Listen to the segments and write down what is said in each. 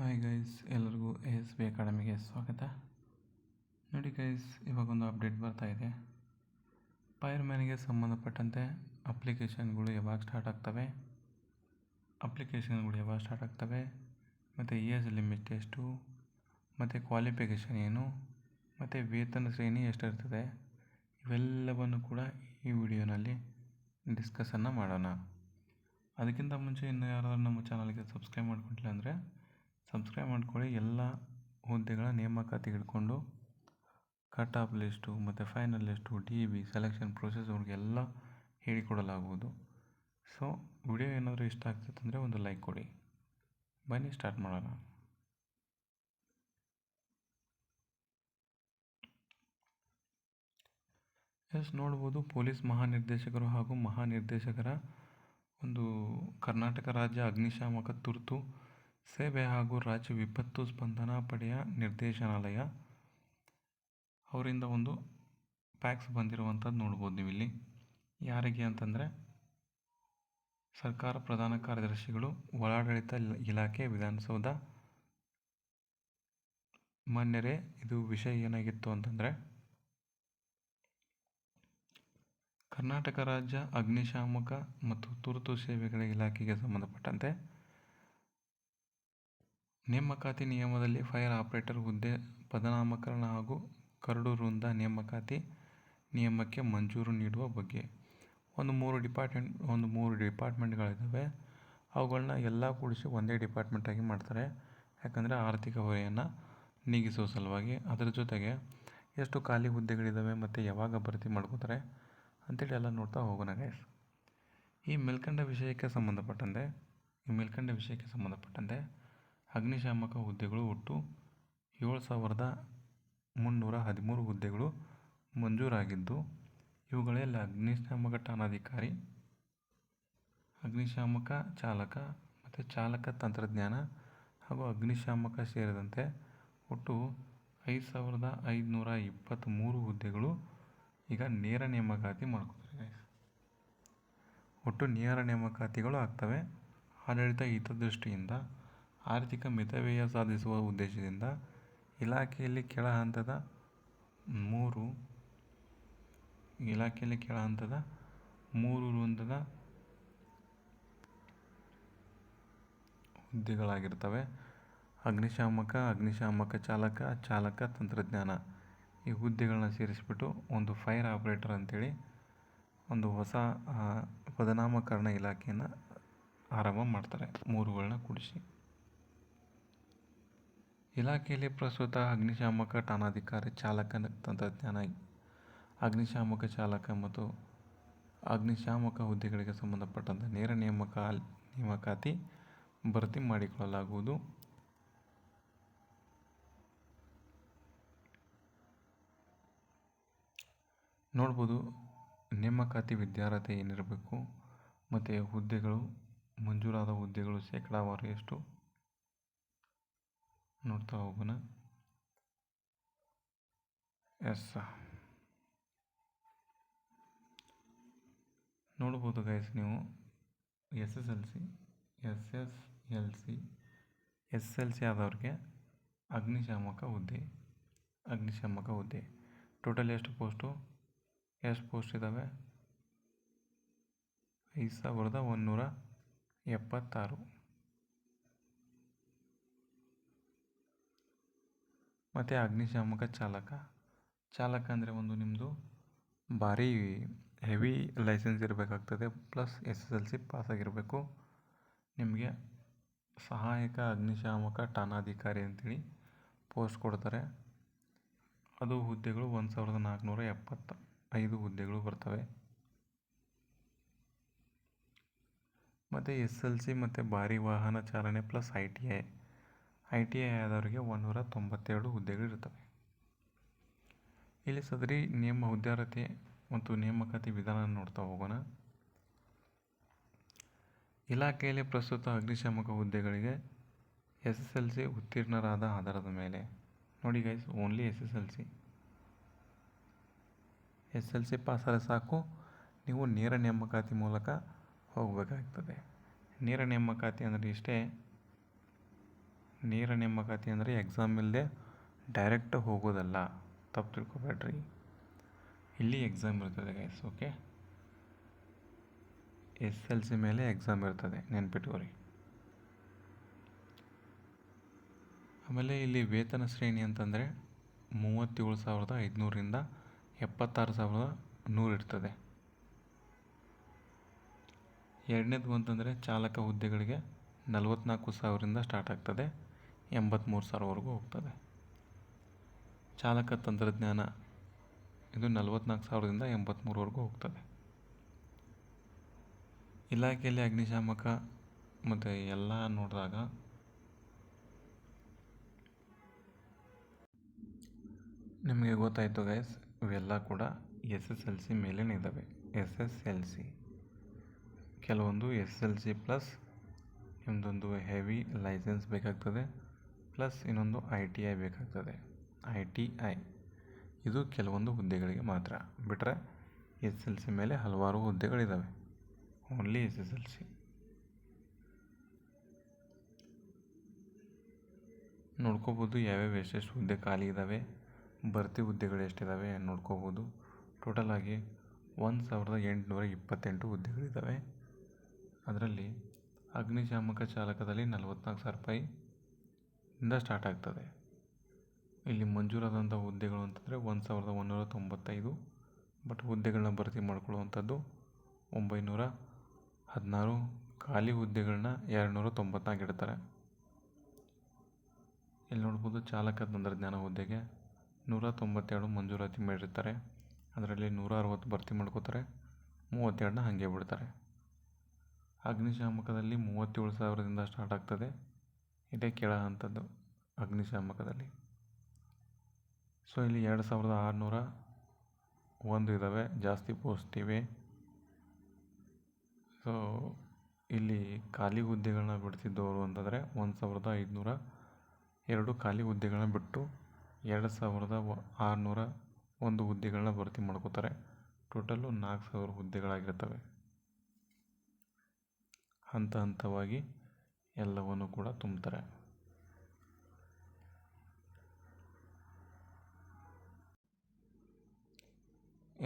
Hi guys ಎಲ್ಲರಿಗೂ A S B ಅಕಾಡೆಮಿಗೆ ಸ್ವಾಗತ. ನೋಡಿ ಗೈಸ್ ಇವಾಗೊಂದು ಅಪ್ಡೇಟ್ ಬರ್ತಾ ಇದೆ. ಫೈರ್ಮ್ಯಾನ್ಗೆ ಸಂಬಂಧಪಟ್ಟಂತೆ ಅಪ್ಲಿಕೇಶನ್ಗಳು ಯಾವಾಗ ಸ್ಟಾರ್ಟ್ ಆಗ್ತವೆ? ಅಪ್ಲಿಕೇಶನ್ಗಳು ಯಾವಾಗ ಸ್ಟಾರ್ಟ್ ಆಗ್ತವೆ? ಮತ್ತು ಏಜ್ ಲಿಮಿಟ್ ಎಷ್ಟು? ಮತ್ತು ಕ್ವಾಲಿಫಿಕೇಷನ್ ಏನು? ಮತ್ತು ವೇತನ ಶ್ರೇಣಿ ಎಷ್ಟಿರ್ತದೆ? ಇವೆಲ್ಲವನ್ನು ಕೂಡ ಈ ವಿಡಿಯೋನಲ್ಲಿ ಡಿಸ್ಕಸನ್ನು ಮಾಡೋಣ. ಅದಕ್ಕಿಂತ ಮುಂಚೆ ಇನ್ನು ಯಾರಾದರೂ ನಮ್ಮ ಚಾನಲ್ಗೆ ಸಬ್ಸ್ಕ್ರೈಬ್ ಮಾಡ್ಕೊಂಡಿಲ್ಲ ಅಂದರೆ ಸಬ್ಸ್ಕ್ರೈಬ್ ಮಾಡ್ಕೊಳ್ಳಿ. ಎಲ್ಲ ಹುದ್ದೆಗಳ ನೇಮಕಾತಿ ಹಿಡ್ಕೊಂಡು ಕಟ್ ಆಫ್ ಲಿಸ್ಟು ಮತ್ತು final list D B selection process ಅವ್ರಿಗೆಲ್ಲ ಹೇಳಿಕೊಡಲಾಗುವುದು. ಸೊ ವಿಡಿಯೋ ಏನಾದರೂ ಇಷ್ಟ ಆಗ್ತಿತ್ತು ಅಂದರೆ ಒಂದು ಲೈಕ್ ಕೊಡಿ. ಬನ್ನಿ ಸ್ಟಾರ್ಟ್ ಮಾಡೋಣ. ಎಸ್ ನೋಡ್ಬೋದು. ಪೊಲೀಸ್ ಮಹಾನಿರ್ದೇಶಕರು ಹಾಗೂ ಮಹಾನಿರ್ದೇಶಕರ ಒಂದು ಕರ್ನಾಟಕ ರಾಜ್ಯ ಅಗ್ನಿಶಾಮಕ ತುರ್ತು ಸೇವೆ ಹಾಗೂ ರಾಜ್ಯ ವಿಪತ್ತು ಸ್ಪಂದನಾ ಪಡೆಯ ನಿರ್ದೇಶನಾಲಯ ಅವರಿಂದ ಒಂದು ಪ್ಯಾಕ್ಸ್ ಬಂದಿರುವಂಥದ್ದು ನೋಡ್ಬೋದು ನೀವು ಇಲ್ಲಿ ಯಾರಿಗೆ ಅಂತಂದರೆ ಸರ್ಕಾರ ಪ್ರಧಾನ ಕಾರ್ಯದರ್ಶಿಗಳು, ಒಳಾಡಳಿತ ಇಲ- ಇಲಾಖೆ, ವಿಧಾನಸೌಧ. ಮಾನ್ಯರೇ ಇದು ವಿಷಯ ಏನಾಗಿತ್ತು ಅಂತಂದರೆ ಕರ್ನಾಟಕ ರಾಜ್ಯ ಅಗ್ನಿಶಾಮಕ ಮತ್ತು ತುರ್ತು ಸೇವೆಗಳ ಇಲಾಖೆಗೆ ಸಂಬಂಧಪಟ್ಟಂತೆ ನೇಮಕಾತಿ ನಿಯಮದಲ್ಲಿ ಫೈರ್ ಆಪರೇಟರ್ ಹುದ್ದೆ ಪದನಾಮಕರಣ ಹಾಗೂ ಕರಡು ವೃಂದ ನೇಮಕಾತಿ ನಿಯಮಕ್ಕೆ ಮಂಜೂರು ನೀಡುವ ಬಗ್ಗೆ. ಒಂದು ಮೂರು ಡಿಪಾರ್ಟ್ಮೆಂಟ್, ಒಂದು ಮೂರು ಡಿಪಾರ್ಟ್ಮೆಂಟ್ಗಳಿದ್ದಾವೆ. ಅವುಗಳನ್ನ ಎಲ್ಲ ಕೂಡಿಸಿ ಒಂದೇ ಡಿಪಾರ್ಟ್ಮೆಂಟಾಗಿ ಮಾಡ್ತಾರೆ. ಯಾಕಂದರೆ ಆರ್ಥಿಕ ಹೊರೆಯನ್ನು ನೀಗಿಸುವ ಸಲುವಾಗಿ. ಅದರ ಜೊತೆಗೆ ಎಷ್ಟು ಖಾಲಿ ಹುದ್ದೆಗಳಿದ್ದಾವೆ ಮತ್ತು ಯಾವಾಗ ಭರ್ತಿ ಮಾಡ್ಕೋತಾರೆ ಅಂತೇಳಿ ಎಲ್ಲ ನೋಡ್ತಾ ಹೋಗೋಣ ಗೈಸ್ ಈ ಮೇಲ್ಕಂಡ ವಿಷಯಕ್ಕೆ ಸಂಬಂಧಪಟ್ಟಂತೆ, ಈ ಮೇಲ್ಕಂಡ ವಿಷಯಕ್ಕೆ ಸಂಬಂಧಪಟ್ಟಂತೆ ಅಗ್ನಿಶಾಮಕ ಹುದ್ದೆಗಳು ಒಟ್ಟು ಏಳು ಸಾವಿರದ ಮುನ್ನೂರ ಹದಿಮೂರು ಹುದ್ದೆಗಳು ಮಂಜೂರಾಗಿದ್ದು ಇವುಗಳಲ್ಲಿ ಅಗ್ನಿಶಾಮಕ ಠಾಣಾಧಿಕಾರಿ, ಅಗ್ನಿಶಾಮಕ ಚಾಲಕ ಮತ್ತು ಚಾಲಕ ತಂತ್ರಜ್ಞಾನ ಹಾಗೂ ಅಗ್ನಿಶಾಮಕ ಸೇರಿದಂತೆ ಒಟ್ಟು ಐದು ಸಾವಿರದ ಐದುನೂರ ಇಪ್ಪತ್ತ್ಮೂರು ಹುದ್ದೆಗಳು ಈಗ ನೇರ ನೇಮಕಾತಿ ಮಾಡ್ಕೊತಾರೆ ಒಟ್ಟು ನೇರ ನೇಮಕಾತಿಗಳು ಆಗ್ತವೆ. ಆಡಳಿತ ಹಿತದೃಷ್ಟಿಯಿಂದ ಆರ್ಥಿಕ ಮಿತವ್ಯಯ ಸಾಧಿಸುವ ಉದ್ದೇಶದಿಂದ ಇಲಾಖೆಯಲ್ಲಿ ಕೆಳ ಹಂತದ ಮೂರು ಇಲಾಖೆಯಲ್ಲಿ ಕೆಳ ಹಂತದ ಮೂರು ವೃಂದದ ಹುದ್ದೆಗಳಾಗಿರ್ತವೆ. ಅಗ್ನಿಶಾಮಕ ಅಗ್ನಿಶಾಮಕ ಚಾಲಕ ಚಾಲಕ ತಂತ್ರಜ್ಞಾನ ಈ ಹುದ್ದೆಗಳನ್ನ ಸೇರಿಸ್ಬಿಟ್ಟು ಒಂದು ಫೈರ್ ಆಪ್ರೇಟರ್ ಅಂತೇಳಿ ಒಂದು ಹೊಸ ಪದನಾಮಕರಣ ಇಲಾಖೆಯನ್ನು ಆರಂಭ ಮಾಡ್ತಾರೆ ಮೂರುಗಳನ್ನ ಕೂಡಿಸಿ. ಇಲಾಖೆಯಲ್ಲಿ ಪ್ರಸ್ತುತ ಅಗ್ನಿಶಾಮಕ ಠಾಣಾಧಿಕಾರಿ ಚಾಲಕ ತಂತ್ರಜ್ಞಾನ ಅಗ್ನಿಶಾಮಕ ಚಾಲಕ ಮತ್ತು ಅಗ್ನಿಶಾಮಕ ಹುದ್ದೆಗಳಿಗೆ ಸಂಬಂಧಪಟ್ಟಂತೆ ನೇರ ನೇಮಕ ನೇಮಕಾತಿ ಭರ್ತಿ ಮಾಡಿಕೊಳ್ಳಲಾಗುವುದು. ನೋಡ್ಬೋದು, ನೇಮಕಾತಿ ವಿದ್ಯಾರ್ಹತೆ ಏನಿರಬೇಕು, ಮತ್ತು ಹುದ್ದೆಗಳು ಮಂಜೂರಾದ ಹುದ್ದೆಗಳು ಶೇಕಡಾವಾರು ಎಷ್ಟು? ನೋಡ್ತಾ ಹೋಗೋಣ. ಎಸ್ ನೋಡ್ಬೋದು ಗೈಸ್ ನೀವು. S S L C, S S L C, S L C ಆದವ್ರಿಗೆ ಅಗ್ನಿಶಾಮಕ ಹುದ್ದೆ ಅಗ್ನಿಶಾಮಕ ಹುದ್ದೆ. ಟೋಟಲ್ ಎಷ್ಟು ಪೋಸ್ಟು ಎಷ್ಟು ಪೋಸ್ಟ್ ಇದ್ದಾವೆ ಐದು ಸಾವಿರದ ಒಂದುನೂರ ಎಪ್ಪತ್ತಾರು. ಮತ್ತು ಅಗ್ನಿಶಾಮಕ ಚಾಲಕ. ಚಾಲಕ ಅಂದರೆ ಒಂದು ನಿಮ್ಮದು ಭಾರಿ heavy licence ಇರಬೇಕಾಗ್ತದೆ, plus S S L C ಪಾಸಾಗಿರಬೇಕು. ನಿಮಗೆ ಸಹಾಯಕ ಅಗ್ನಿಶಾಮಕ ಠಾಣಾಧಿಕಾರಿ ಅಂತೇಳಿ ಪೋಸ್ಟ್ ಕೊಡ್ತಾರೆ. ಅದು ಹುದ್ದೆಗಳು ಒಂದು ಸಾವಿರದ ನಾಲ್ಕುನೂರ ಎಪ್ಪತ್ತ ಐದು ಹುದ್ದೆಗಳು ಬರ್ತವೆ. ಮತ್ತು ಎಸ್ ಎಲ್ ಸಿ ಮತ್ತು ಭಾರಿ ವಾಹನ ಚಾಲನೆ plus I T I. I T I ಆದವರಿಗೆ ಒಂದೂರ ತೊಂಬತ್ತೆರಡು ಹುದ್ದೆಗಳಿರ್ತವೆ ಇಲ್ಲಿ ಸದರಿ ನೇಮ ಉದ್ಯಾರತೆ ಮತ್ತು ನೇಮಕಾತಿ ವಿಧಾನ ನೋಡ್ತಾ ಹೋಗೋಣ. ಇಲಾಖೆಯಲ್ಲಿ ಪ್ರಸ್ತುತ ಅಗ್ನಿಶಾಮಕ ಹುದ್ದೆಗಳಿಗೆ ಎಸ್ ಎಸ್ ಎಲ್ ಸಿ ಉತ್ತೀರ್ಣರಾದ ಆಧಾರದ ಮೇಲೆ. ನೋಡಿ guys only S S L C S L C ಪಾಸಾದರೆ ಸಾಕು, ನೀವು ನೇರ ನೇಮಕಾತಿ ಮೂಲಕ ಹೋಗಬೇಕಾಗ್ತದೆ. ನೇರ ನೇಮಕಾತಿ ಅಂದರೆ ಇಷ್ಟೇ ನೇರ ನೇಮಕಾತಿ ಅಂದರೆ ಎಕ್ಸಾಮ್ ಇಲ್ಲದೆ ಡೈರೆಕ್ಟ್ ಹೋಗೋದಲ್ಲ. ತಪ್ಪು ತಿಳ್ಕೊಬೇಡ್ರಿ. ಇಲ್ಲಿ ಎಕ್ಸಾಮ್ ಇರ್ತದೆ guys okay S L C ಮೇಲೆ ಎಕ್ಸಾಮ್ ಇರ್ತದೆ ನೆನ್ಪಿಟ್ಕೋರಿ ಆಮೇಲೆ ಇಲ್ಲಿ ವೇತನ ಶ್ರೇಣಿ ಅಂತಂದರೆ ಮೂವತ್ತೇಳು ಸಾವಿರದ ಐದುನೂರಿಂದ ಎಪ್ಪತ್ತಾರು ಸಾವಿರದ ನೂರು ಇರ್ತದೆ. ಎರಡನೇದು ಅಂತಂದರೆ ಚಾಲಕ ಹುದ್ದೆಗಳಿಗೆ ನಲವತ್ತ್ನಾಲ್ಕು ಸಾವಿರದಿಂದ ಸ್ಟಾರ್ಟ್ ಆಗ್ತದೆ. ಎಂಬತ್ತ್ಮೂರು ಸಾವಿರವರೆಗೂ ಹೋಗ್ತದೆ. ಚಾಲಕ ತಂತ್ರಜ್ಞಾನ ಇದು ನಲವತ್ತ್ನಾಲ್ಕು ಸಾವಿರದಿಂದ ಎಂಬತ್ತ್ಮೂರವರೆಗೂ ಹೋಗ್ತದೆ. ಇಲಾಖೆಯಲ್ಲಿ ಅಗ್ನಿಶಾಮಕ ಮತ್ತು ಎಲ್ಲ ನೋಡಿದಾಗ ನಿಮಗೆ ಗೊತ್ತಾಯಿತು ಗೈಸ್ ಇವೆಲ್ಲ ಕೂಡ ಎಸ್ ಎಸ್ ಎಲ್ ಸಿ ಮೇಲೇನೆ ಇದ್ದಾವೆ. S S L C. ಕೆಲವೊಂದು ಎಸ್ ಎಲ್ ಸಿ ಪ್ಲಸ್ ನಿಮ್ಮದೊಂದು ಹೆವಿ ಲೈಸೆನ್ಸ್ ಬೇಕಾಗ್ತದೆ. ಪ್ಲಸ್ ಇನ್ನೊಂದು ಐ ಟಿ ಐ ಬೇಕಾಗ್ತದೆ. I T I. ಇದು ಕೆಲವೊಂದು ಹುದ್ದೆಗಳಿಗೆ ಮಾತ್ರ. ಬಿಟ್ಟರೆ ಎಸ್ ಎಲ್ ಸಿ ಮೇಲೆ ಹಲವಾರು ಹುದ್ದೆಗಳಿದ್ದಾವೆ only S S L C. ನೋಡ್ಕೋಬೋದು ಯಾವ್ಯಾವ ಎಷ್ಟೆಷ್ಟು ಹುದ್ದೆ ಖಾಲಿ ಇದ್ದಾವೆ ಭರ್ತಿ ಹುದ್ದೆಗಳು ಎಷ್ಟಿದ್ದಾವೆ ನೋಡ್ಕೋಬೋದು. ಟೋಟಲ್ ಆಗಿ ಒಂದು ಸಾವಿರದ ಎಂಟುನೂರ ಇಪ್ಪತ್ತೆಂಟು ಹುದ್ದೆಗಳಿದ್ದಾವೆ ಅದರಲ್ಲಿ ಅಗ್ನಿಶಾಮಕ ಚಾಲಕದಲ್ಲಿ ನಲವತ್ತ್ನಾಲ್ಕು ಸಾವಿರ ರೂಪಾಯಿ ಇಂದ ಸ್ಟಾರ್ಟ್ ಆಗ್ತದೆ. ಇಲ್ಲಿ ಮಂಜೂರಾದಂಥ ಹುದ್ದೆಗಳು ಅಂತಂದರೆ ಒಂದು ಸಾವಿರದ ಒಂದುನೂರ ತೊಂಬತ್ತೈದು ಬಟ್ ಹುದ್ದೆಗಳನ್ನ ಭರ್ತಿ ಮಾಡ್ಕೊಳ್ಳುವಂಥದ್ದು ಒಂಬೈನೂರ ಹದಿನಾರು. ಖಾಲಿ ಹುದ್ದೆಗಳನ್ನ ಎರಡು ನೂರ ತೊಂಬತ್ನಾಲ್ಕು ಇಡ್ತಾರೆ. ಇಲ್ಲಿ ನೋಡ್ಬೋದು ಚಾಲಕ ತಂತ್ರಜ್ಞಾನ ಹುದ್ದೆಗೆ ನೂರ ತೊಂಬತ್ತೆರಡು ಮಂಜೂರಾತಿ ಮಾಡಿರ್ತಾರೆ. ಅದರಲ್ಲಿ ನೂರ ಅರವತ್ತು ಭರ್ತಿ ಮಾಡ್ಕೋತಾರೆ, ಮೂವತ್ತೆರಡನ್ನ ಹಾಗೆ ಬಿಡ್ತಾರೆ. ಅಗ್ನಿಶಾಮಕದಲ್ಲಿ ಮೂವತ್ತೇಳು ಸಾವಿರದಿಂದ ಸ್ಟಾರ್ಟ್ ಆಗ್ತದೆ. ಇದೇ ಕೆಳ ಹಂತದ್ದು ಅಗ್ನಿಶಾಮಕದಲ್ಲಿ. ಸೊ, ಇಲ್ಲಿ ಎರಡು ಸಾವಿರದ ಆರುನೂರ ಒಂದು ಇದ್ದಾವೆ ಜಾಸ್ತಿ ಪೋಸ್ಟ್ ಇವೆ. ಸೊ, ಇಲ್ಲಿ ಖಾಲಿ ಹುದ್ದೆಗಳನ್ನ ಬಿಡ್ತಿದ್ದವರು ಅಂತಂದರೆ ಒಂದು ಸಾವಿರದ ಐದುನೂರ ಎರಡು ಖಾಲಿ ಹುದ್ದೆಗಳನ್ನ ಬಿಟ್ಟು ಎರಡು ಸಾವಿರದ ಆರುನೂರ ಒಂದು ಹುದ್ದೆಗಳನ್ನ ಭರ್ತಿ ಮಾಡ್ಕೋತಾರೆ. ಟೋಟಲ್ಲು ನಾಲ್ಕು ಸಾವಿರ ಹುದ್ದೆಗಳಾಗಿರ್ತವೆ. ಹಂತ ಹಂತವಾಗಿ ಎಲ್ಲವನ್ನು ಕೂಡ ತುಂಬ್ತಾರೆ.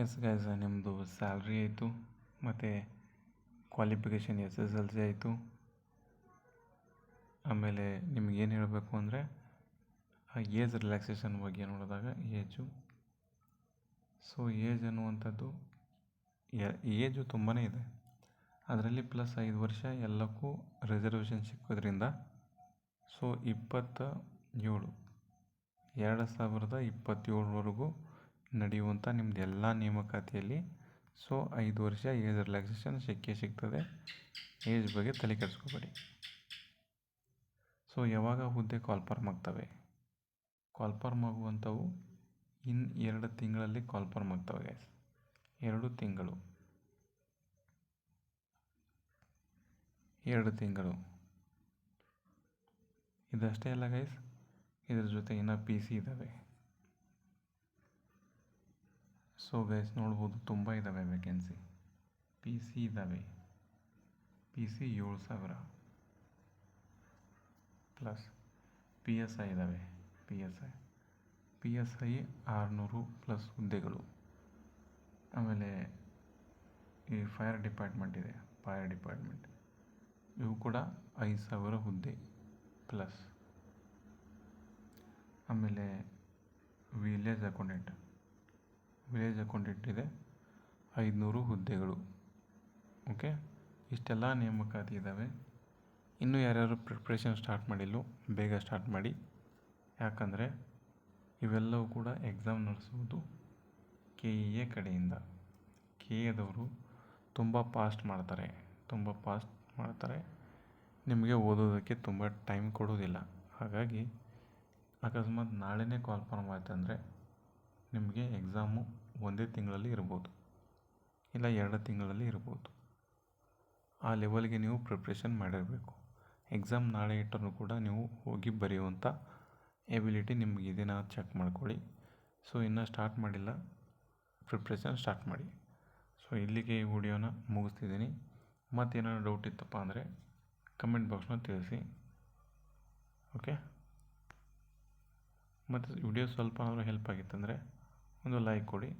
ಎಸ್ ಗೈಸ್ ನಿಮ್ಮದು ಸ್ಯಾಲ್ರಿ ಆಯಿತು, ಮತ್ತು qualification S S L C ಆಯಿತು. ಆಮೇಲೆ ನಿಮಗೇನು ಹೇಳಬೇಕು ಅಂದರೆ ಏಜ್ ರಿಲ್ಯಾಕ್ಸೇಷನ್ ಬಗ್ಗೆ ನೋಡಿದಾಗ ಏಜು ಸೊ ಏಜ್ ಅನ್ನುವಂಥದ್ದು ಏಜು ತುಂಬಾ ಇದೆ. ಅದರಲ್ಲಿ ಪ್ಲಸ್ ಐದು ವರ್ಷ ಎಲ್ಲಕ್ಕೂ ರಿಸರ್ವೇಷನ್ ಸಿಕ್ಕೋದ್ರಿಂದ ಸೊ ಇಪ್ಪತ್ತ ಏಳು ಎರಡು ಸಾವಿರದ ಇಪ್ಪತ್ತೇಳರವರೆಗೂ ನಡೆಯುವಂಥ ನಿಮ್ಮದು ಎಲ್ಲ ನೇಮಕಾತಿಯಲ್ಲಿ ಸೊ ಐದು ವರ್ಷ ಏಜ್ ರಿಲ್ಯಾಕ್ಸೇಷನ್ ಸಿಕ್ಕೇ ಸಿಗ್ತದೆ. ಏಜ್ ಬಗ್ಗೆ ತಲೆ ಕೆಡಿಸ್ಕೋಬೇಡಿ. ಸೊ ಯಾವಾಗ ಹುದ್ದೆ ಕಾಲ್ಫಾರ್ಮ್ ಆಗ್ತವೆ? ಕಾಲ್ಫಾರ್ಮ್ ಆಗುವಂಥವು ಇನ್ನು ಎರಡು ತಿಂಗಳಲ್ಲಿ ಕಾಲ್ಫಾರ್ಮ್ ಆಗ್ತವೆ ಗೈಸ್ ಎರಡು ತಿಂಗಳು. ಎರಡು ತಿಂಗಳು. ಇದಷ್ಟೇ ಅಲ್ಲ ಗೈಸ್ ಇದ್ರ ಜೊತೆ ಇನ್ನೂ ಪಿ ಸಿ ಇದ್ದಾವೆ ಸೊ ಗೈಸ್ ನೋಡ್ಬೋದು ತುಂಬ ಇದ್ದಾವೆ ವೇಕೆನ್ಸಿ ಪಿ ಸಿ ಇದ್ದಾವೆ ಪಿ ಸಿ ಏಳು ಸಾವಿರ. ಪ್ಲಸ್ ಪಿ ಎಸ್ ಐ ಇದ್ದಾವೆ P S I P S I ಆರುನೂರು ಪ್ಲಸ್ ಹುದ್ದೆಗಳು. ಆಮೇಲೆ ಈ ಫೈರ್ ಡಿಪಾರ್ಟ್ಮೆಂಟ್ ಇದೆ. ಫೈರ್ ಡಿಪಾರ್ಟ್ಮೆಂಟ್ ಇವು ಕೂಡ ಐದು ಸಾವಿರ ಹುದ್ದೆ ಪ್ಲಸ್ ಆಮೇಲೆ ವಿಲೇಜ್ ಅಕೌಂಟೆಂಟ್ ವಿಲೇಜ್ ಅಕೌಂಟೆಂಟ್ ಇದೆ ಐದುನೂರು ಹುದ್ದೆಗಳು. ಓಕೆ ಇಷ್ಟೆಲ್ಲ ನೇಮಕಾತಿ ಇದ್ದಾವೆ ಇನ್ನೂ ಯಾರ್ಯಾರು ಪ್ರಿಪ್ರೇಷನ್ ಸ್ಟಾರ್ಟ್ ಮಾಡಿಲ್ಲ ಬೇಗ ಸ್ಟಾರ್ಟ್ ಮಾಡಿ. ಯಾಕಂದರೆ ಇವೆಲ್ಲವೂ ಕೂಡ ಎಕ್ಸಾಮ್ ನಡೆಸುವುದು ಕೆ ಇ ಎ ಕಡೆಯಿಂದ. ಕೆ ಎದವರು ತುಂಬ ಪಾಸ್ಟ್ ಮಾಡ್ತಾರೆ. ತುಂಬ ಫಾಸ್ಟ್ ಮಾಡ್ತಾರೆ. ನಿಮಗೆ ಓದೋದಕ್ಕೆ ತುಂಬ ಟೈಮ್ ಕೊಡೋದಿಲ್ಲ. ಹಾಗಾಗಿ ಅಕಸ್ಮಾತ್ ನಾಳೆನೇ ಕಾಲ್ಫರ್ಮ್ ಆಯ್ತಂದರೆ ನಿಮಗೆ ಎಕ್ಸಾಮು ಒಂದೇ ತಿಂಗಳಲ್ಲಿ ಇರ್ಬೋದು. ಇಲ್ಲ ಎರಡು ತಿಂಗಳಲ್ಲಿ ಇರ್ಬೋದು. ಆ ಲೆವೆಲ್ಗೆ ನೀವು ಪ್ರಿಪ್ರೇಷನ್ ಮಾಡಿರಬೇಕು. ಎಕ್ಸಾಮ್ ನಾಳೆ ಇಟ್ಟರೂ ಕೂಡ ನೀವು ಹೋಗಿ ಬರೆಯುವಂಥ ಎಬಿಲಿಟಿ ನಿಮ್ಗೆ ನಾವು ಚೆಕ್ ಮಾಡ್ಕೊಳ್ಳಿ. ಸೊ ಇನ್ನೂ ಸ್ಟಾರ್ಟ್ ಮಾಡಿಲ್ಲ. ಪ್ರಿಪ್ರೇಷನ್ ಸ್ಟಾರ್ಟ್ ಮಾಡಿ. ಸೊ ಇಲ್ಲಿಗೆ ಈ ವಿಡಿಯೋನ ಮುಗಿಸ್ತಿದ್ದೀನಿ. ಮತ್ತೇನಾದ್ರು ಡೌಟ್ ಇತ್ತಪ್ಪ ಅಂದರೆ ಕಮೆಂಟ್ ಬಾಕ್ಸ್ನ ತಿಳಿಸಿ. ಓಕೆ ಮತ್ತು ವಿಡಿಯೋ ಸ್ವಲ್ಪ ಆದರೂ ಹೆಲ್ಪ್ ಆಗಿತ್ತಂದರೆ ಒಂದು ಲೈಕ್ ಕೊಡಿ.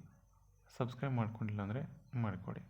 ಸಬ್ಸ್ಕ್ರೈಬ್ ಮಾಡ್ಕೊಂಡಿಲ್ಲ ಅಂದರೆ ಮಾಡಿಕೊಡಿ.